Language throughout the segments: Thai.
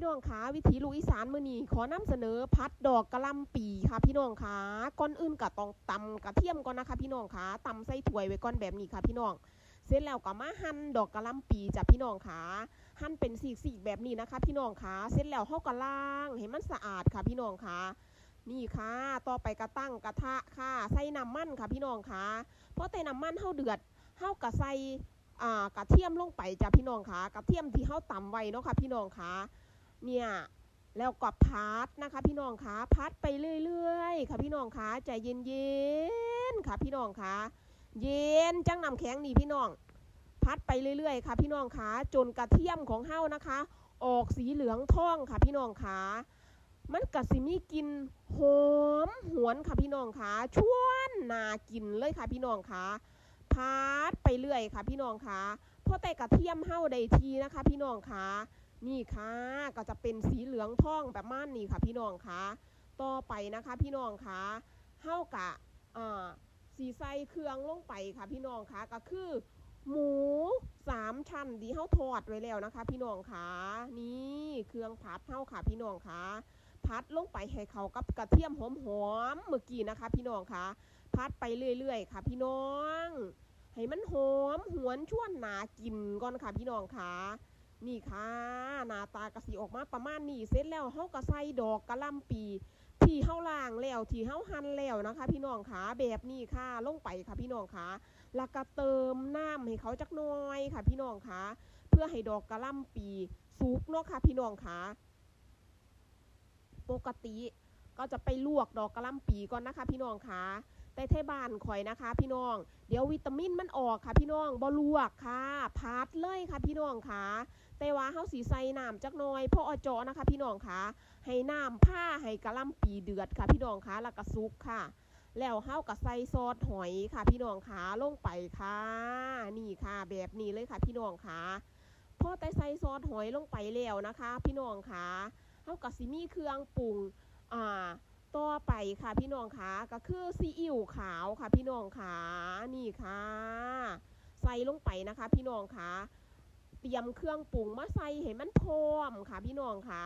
พี่น้องขาวิถีลูกอีสานมื้อนี้ขอนำเสนอพัดดอกกระลำปีค่ะพี่น้องขาก่อนอื่นก็ต้องตำกระเทียมก่อนนะคะ พี่น้องขาตำใส่ถ้วยไว้ก่อนแบบนี้ค่ะพี่น้อง เสร็จแล้วก็มาหั่นดอกกระลำปีจ้ะพี่น้องขาหั่นเป็นสีกๆแบบนี้นะคะ พี่น้องขาเสร็จแล้วเฮาก็ล้างให้มันสะอาดค่ะพี่น้องขานี่ค่ะ ต่อไปก็ตั้งกระทะค่ะใส่น้ำมันค่ะพี่น้องขาพอแต่น้ำมันเฮาเดือดเฮาก็ใส่กระเทียมลงไปจ้ะพี่น้องขากระเทียมที่เฮาตำไว้เนาะค่ะพี่น้องขา เนี่ยแล้วก็พัดนะคะพี่น้องขาพัดไปเรื่อยๆ ค่ะพี่น้องขาใจเย็นๆค่ะพี่น้องขาเย็นจังน้ำแข็งนี่พี่น้อง พัดไปเรื่อยๆ ค่ะพี่น้องขาจนกระเทียมของเฮานะคะ ออกสีเหลืองทองค่ะพี่น้องขามันกะสิมีกินหอมหวนค่ะพี่น้องขาชวนนากินเลยค่ะพี่น้องขาพัดไปเรื่อยค่ะพี่น้องขาพอแต่กระเทียมเฮาได้ทีนะคะ พี่น้องขา นี่ค่ะก็จะเป็นสีเหลืองทองแบบม่านนี่ค่ะ พี่น้องขาต่อไปนะคะ พี่น้องขาเฮากะสีใส่เครื่องลงไปค่ะ พี่น้องคะก็คือ หมูสามชั้นที่เฮาทอดไว้แล้วนะคะ พี่น้องคะนี่เครื่องผัดเฮาค่ะ พี่น้องคะพัดลงไปให้เขากับกระเทียมหอมๆเมื่อกี้นะคะ พี่น้องคะพัดไปเรื่อยๆ ค่ะ พี่น้อง ให้มันหอมหวนชวนหนากินก่อนค่ะ พี่น้องคะ นี่ค่ะหน้าตากระสีออกมาประมาณนี้เสร็จแล้วเฮาก็ใส่ดอกกระลำปีที่เฮาล่างแล้วที่เฮาหั่นแล้วนะคะ พี่น้องขาแบบนี้ค่ะลงไปค่ะพี่น้องขาแล้วก็เติมน้ำให้เขาจักหน่อยค่ะ พี่น้องขาเพื่อให้ดอกกระลำปีสุกเนาะค่ะพี่น้องขาปกติก็จะไปลวกดอกกระลำปีก่อนนะคะ พี่น้องขา แต่เทบ้านข่อยนะคะ พี่น้อง เดี๋ยววิตามินมันออกค่ะ พี่น้องบ่ลวกค่ะพัดเลยค่ะ พี่น้องขาแต่ว่าเฮาสีใส่น้ำจักน่อยพ่ออเจาะนะคะ พี่น้องขาให้น้ำผ้าให้กระลำปีเดือดค่ะ พี่น้องคะแล้วก็ซุกค่ะ แล้วเฮาก็ใส่ซอสหอยค่ะ พี่น้องขาลงไปค่ะ นี่ค่ะ แบบนี้เลยค่ะ พี่น้องขาพอแต่ใส่ซอสหอยลงไปแล้วนะคะ พี่น้องขาเฮาก็สิมีเครื่องปรุงอ่า ต่อไปค่ะพี่น้องขาก็คือซีอิ๊วขาวค่ะพี่น้องขานี่ค่ะ ใส่ลงไปนะคะ พี่น้องขาเตรียมเครื่องปรุงมาใส่ให้มันพร้อมค่ะ พี่น้องขา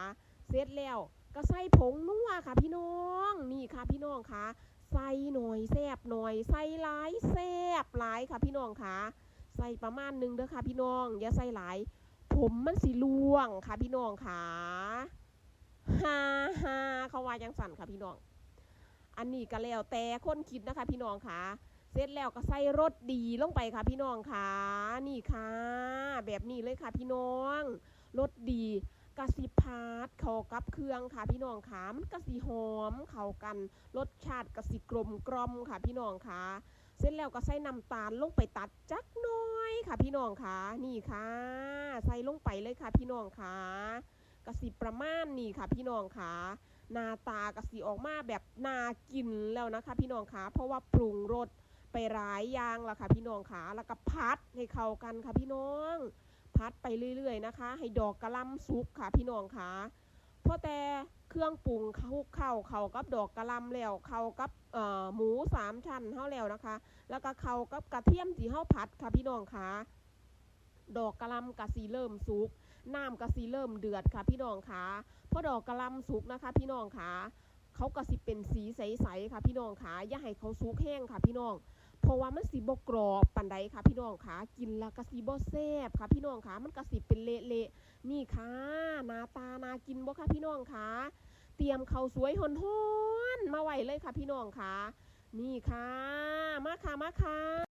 เสร็จแล้วก็ใส่ผงนัวค่ะ พี่น้องนี่ค่ะ พี่น้องค่ะใส่หน่อยแซบหน่อยใส่หลายแซบหลายค่ะ พี่น้องค่ะใส่ประมาณหนึงเด้อค่ะ พี่น้องอย่าใส่หลาย ผมมันสีล่วงค่ะ พี่น้องค่ะ ฮ่าฮ่าเขาว่ายังสั่นค่ะพี่น้อง อันนี้ก็แล้วแต่คนคิดนะคะพี่น้องค่ะ เสร็จแล้วก็ใส่รสดีลงไปค่ะพี่น้องค่ะ นี่ค่ะ แบบนี้เลยค่ะพี่น้องรสดีกะสิพาดเข้ากับเครื่องค่ะพี่น้องค่ะมันกะสิหอมเข้ากันรสชาติกะสิกลมกลอมค่ะพี่น้องค่ะ เสร็จแล้วก็ใส่น้ำตาลลงไปตัดจักน้อยค่ะพี่น้องค่ะ นี่ค่ะ ใส่ลงไปเลยค่ะพี่น้องค่ะ กะสิประมาณนี้ค่ะ พี่น้องค่ะหน้าตากะสิออกมาแบบน่ากินแล้วนะคะ พี่น้องค่ะเพราะว่าปรุงรสไปหลายอย่างละค่ะ พี่น้องขาแล้วก็พัดให้เข้ากันค่ะพี่น้อง พัดไปเรื่อยๆนะคะ ให้ดอกกระลำสุกค่ะ พี่น้องขาเพราะแต่เครื่องปรุงเข้าเข้าเข้ากับดอกกระลำแล้วเข้ากับหมูสามชั้นเท่าแล้วนะคะ แล้วก็เข้ากับกระเทียมที่เฮาผัดค่ะพี่น้องขาดอกกระลำกะสีเริ่มสุก น้ำกะสีเริ่มเดือดค่ะ พี่น้องขาพอดอกกระลำสุกนะคะ พี่น้องขาเขากะสิเป็นสีใสๆค่ะ พี่น้องขาอย่าให้เขาสุกแห้งค่ะ พี่น้องเพราะว่ามันสีบกรอบปันใดค่ะ พี่น้องค่ะกินล้วก็สีบแซบค่ะ พี่น้องค่ะมันก็สีเป็นเละๆนี่ค่ะหน้าตานากินบ่ค่ะ พี่น้องค่ะเตรียมข้าวสวยหอนๆมาไว้เลยค่ะ พี่น้องค่ะนี่ค่ะ มาค่ะมาค่ะ